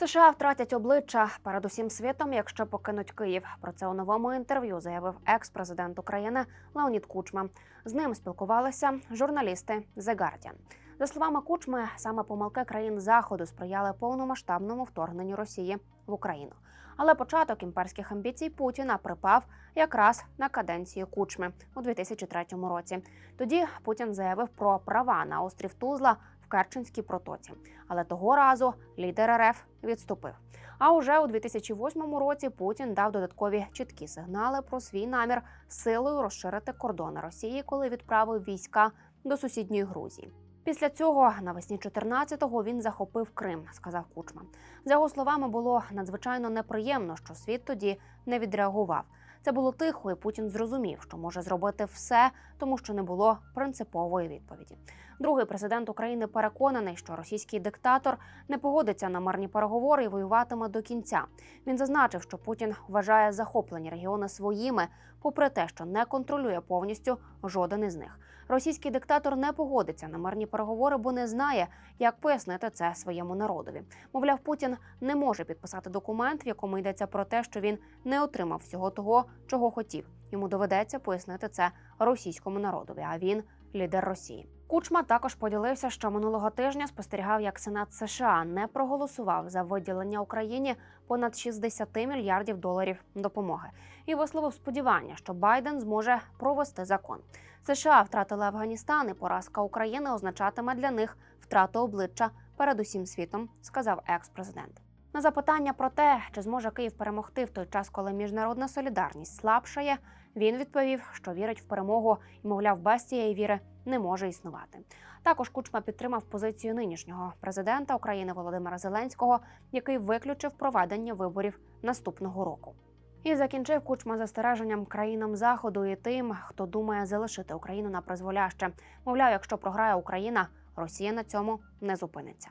США втратять обличчя перед усім світом, якщо покинуть Київ. Про це у новому інтерв'ю заявив екс-президент України Леонід Кучма. З ним спілкувалися журналісти The Guardian. За словами Кучми, саме помилки країн заходу сприяли повномасштабному вторгненню Росії в Україну. Але початок імперських амбіцій Путіна припав якраз на каденцію Кучми у 2003 році. Тоді Путін заявив про права на острів Тузла Керченській протоці. Але того разу лідер РФ відступив. А уже у 2008 році Путін дав додаткові чіткі сигнали про свій намір силою розширити кордони Росії, коли відправив війська до сусідньої Грузії. Після цього навесні 14-го він захопив Крим, сказав Кучма. За його словами, було надзвичайно неприємно, що світ тоді не відреагував. Це було тихо, і Путін зрозумів, що може зробити все, тому що не було принципової відповіді. Другий президент України переконаний, що російський диктатор не погодиться на мирні переговори і воюватиме до кінця. Він зазначив, що Путін вважає захоплені регіони своїми, попри те, що не контролює повністю жоден із них. Російський диктатор не погодиться на мирні переговори, бо не знає, як пояснити це своєму народові. Мовляв, Путін не може підписати документ, в якому йдеться про те, що він не отримав всього того, чого хотів. Йому доведеться пояснити це російському народові. А він лідер Росії. Кучма також поділився, що минулого тижня спостерігав, як Сенат США не проголосував за виділення Україні понад 60 мільярдів доларів допомоги, і висловив сподівання, що Байден зможе провести закон. США втратили Афганістан, і поразка України означатиме для них втрату обличчя перед усім світом, сказав екс-президент. На запитання про те, чи зможе Київ перемогти в той час, коли міжнародна солідарність слабшає, він відповів, що вірить в перемогу і, мовляв, без цієї віри не може існувати. Також Кучма підтримав позицію нинішнього президента України Володимира Зеленського, який виключив проведення виборів наступного року. І закінчив кучма застереженням країнам заходу і тим, хто думає залишити Україну на призволяще. Мовляв, якщо програє Україна, Росія на цьому не зупиниться.